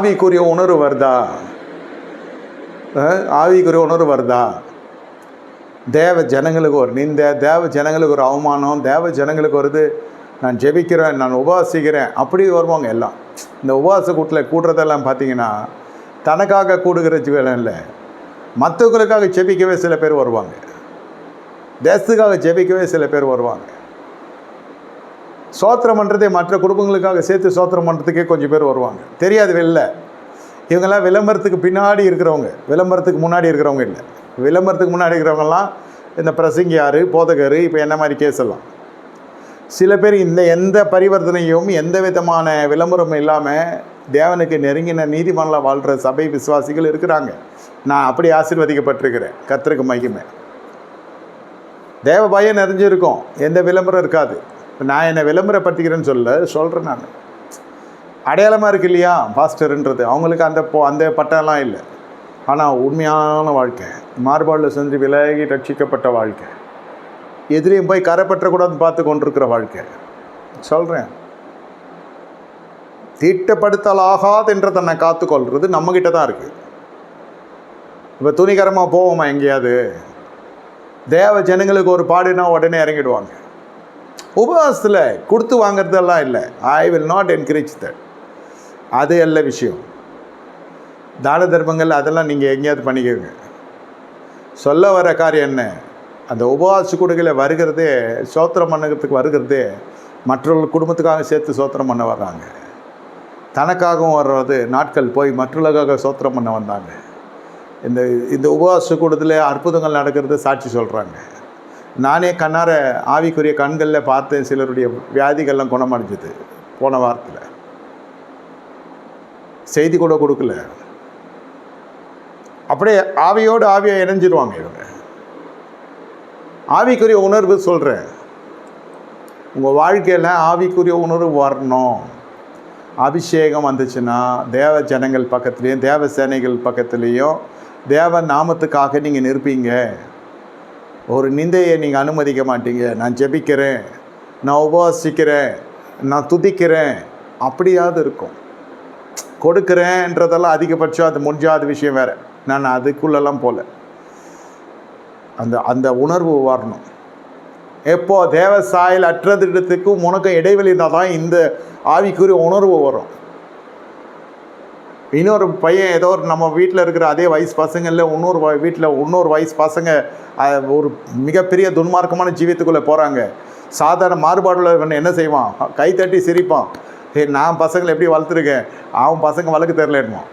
ஆவிக்குரிய உணர்வு வருதா? ஆவிக்குரிய உணர்வு வருதா? தேவ ஜனங்களுக்கு ஒரு நிந்த தேவ ஜனங்களுக்கு ஒரு அவமானம் தேவ ஜனங்களுக்கு வருது. நான் ஜெபிக்கிறேன் நான் உபவாசிக்கிறேன் அப்படி வருவாங்க எல்லாம். இந்த உபவாச கூட்டில் கூடுறதெல்லாம் பார்த்தீங்கன்னா தனக்காக கூடுகிற வேலை இல்லை. மற்றவங்களுக்காக ஜெபிக்கவே சில பேர் வருவாங்க. தேசத்துக்காக ஜெபிக்கவே சில பேர் வருவாங்க. சோத்திரம் பண்ணுறதே மற்ற குடும்பங்களுக்காக சேர்த்து சோத்திரம் பண்ணுறதுக்கே கொஞ்சம் பேர் வருவாங்க. தெரியாது வெளில. இவங்கெல்லாம் விளம்பரத்துக்கு பின்னாடி இருக்கிறவங்க. விளம்பரத்துக்கு முன்னாடி இருக்கிறவங்க இல்லை. விளம்பரத்துக்கு முன்னாடி இருக்கிறவங்கலாம் இந்த பிரசங்கியார் போதகர் இப்போ என்ன மாதிரி கேஸ் எல்லாம். சில பேர் இந்த எந்த பரிவர்த்தனையும் எந்த விதமான விளம்பரமும் இல்லாமல் தேவனுக்கு நெருங்கின நீதிமன்றம் வாழ்கிற சபை விசுவாசிகள் இருக்கிறாங்க. நான் அப்படி ஆசீர்வதிக்கப்பட்டிருக்கிறேன். கர்த்தருக்கு மகிமை. தேவ பயம் நிறைஞ்சிருக்கும். எந்த விளம்பரம் இருக்காது. இப்போ நான் என்னை விளம்பரப்படுத்திக்கிறேன்னு சொல்ல சொல்கிறேன் நான். அடையாளமாக இருக்கு இல்லையா? பாஸ்டர்ன்றது. அவங்களுக்கு அந்த போ அந்த பட்டம்லாம் இல்லை. ஆனால் உண்மையான வாழ்க்கை. மாறுபாடில் செஞ்சு விலகி ரட்சிக்கப்பட்ட வாழ்க்கை. எதிரையும் போய் கரைப்பற்றக்கூடாதுன்னு பார்த்து கொண்டிருக்கிற வாழ்க்கை. சொல்கிறேன் தீட்டப்படுத்தலாகாது என்ற தன்னை காத்துக்கொள்வது நம்மக்கிட்ட தான் இருக்குது இப்போ துணிகரமாக போவோமா எங்கேயாவது? தேவ ஜனங்களுக்கு ஒரு பாடுனா உடனே இறங்கிடுவாங்க. உபவாசத்தில் கொடுத்து வாங்குறதெல்லாம் இல்லை. I will not encourage that அது எல்ல விஷயம். தான தர்மங்கள் அதெல்லாம் நீங்கள் எங்கேயாவது பண்ணிக்கோங்க. சொல்ல வர காரியம் என்ன? அந்த உபவாச கொடுக்கல வருகிறதே சோத்திரம் பண்ணுறதுக்கு வருகிறதே மற்றவர்கள் குடும்பத்துக்காக சேர்த்து சோத்திரம் பண்ண வர்றாங்க. தனக்காகவும் வர்றது நாட்கள் போய் மற்றவர்களுக்காக சோத்திரம் பண்ண வந்தாங்க. இந்த இந்த உபவாச கூடத்தில் அற்புதங்கள் நடக்கிறது சாட்சி சொல்கிறாங்க நானே கண்ணார ஆவிக்குரிய கண்களில் பார்த்தேன் சிலருடைய வியாதிகள்லாம் குணமடைஞ்சது. போன வாரத்தில். செய்தி கூட கொடுக்கல. அப்படியே ஆவியோடு ஆவியை இணைஞ்சிருவாங்க இவங்க. ஆவிக்குரிய உணர்வு சொல்கிறேன் உங்கள் வாழ்க்கையில் ஆவிக்குரிய உணர்வு வரணும். அபிஷேகம் வந்துச்சுன்னா தேவ ஜனங்கள் பக்கத்துலேயும் தேவ சேனைகள் பக்கத்துலேயும் தேவ நாமத்துக்காக நீங்கள் நிற்பீங்க. ஒரு நிந்தையை நீங்கள் அனுமதிக்க மாட்டீங்க. நான் ஜெபிக்கிறேன். நான் உபவாசிக்கிறேன். நான் துதிக்கிறேன். அப்படியாவது இருக்கும். கொடுக்குறேன்றதெல்லாம் அதிகபட்சம் அது முடிஞ்சாத விஷயம் வேறு. நான் அதுக்குள்ளெல்லாம் போகல அந்த அந்த உணர்வு வரணும். எப்போ தேவ சாயல் அற்றதிடத்துக்கும் உனக்கும் இடைவெளி இருந்தால் தான் இந்த ஆவிக்குரிய உணர்வு வரும். இன்னொரு பையன் ஏதோ ஒரு நம்ம வீட்டில் இருக்கிற அதே வயசு பசங்களில் இன்னொரு வீட்டில் இன்னொரு வயசு பசங்க ஒரு மிகப்பெரிய துன்மார்க்கமான ஜீவியத்துக்குள்ளே போகிறாங்க சாதாரண மாறுபாடுள்ள என்ன செய்வான்? கை தட்டி சிரிப்பான். ஏ நான் பசங்களை எப்படி வளர்த்துருக்கேன்? அவன் பசங்க வளர்க்க தெரிலன்னுவான்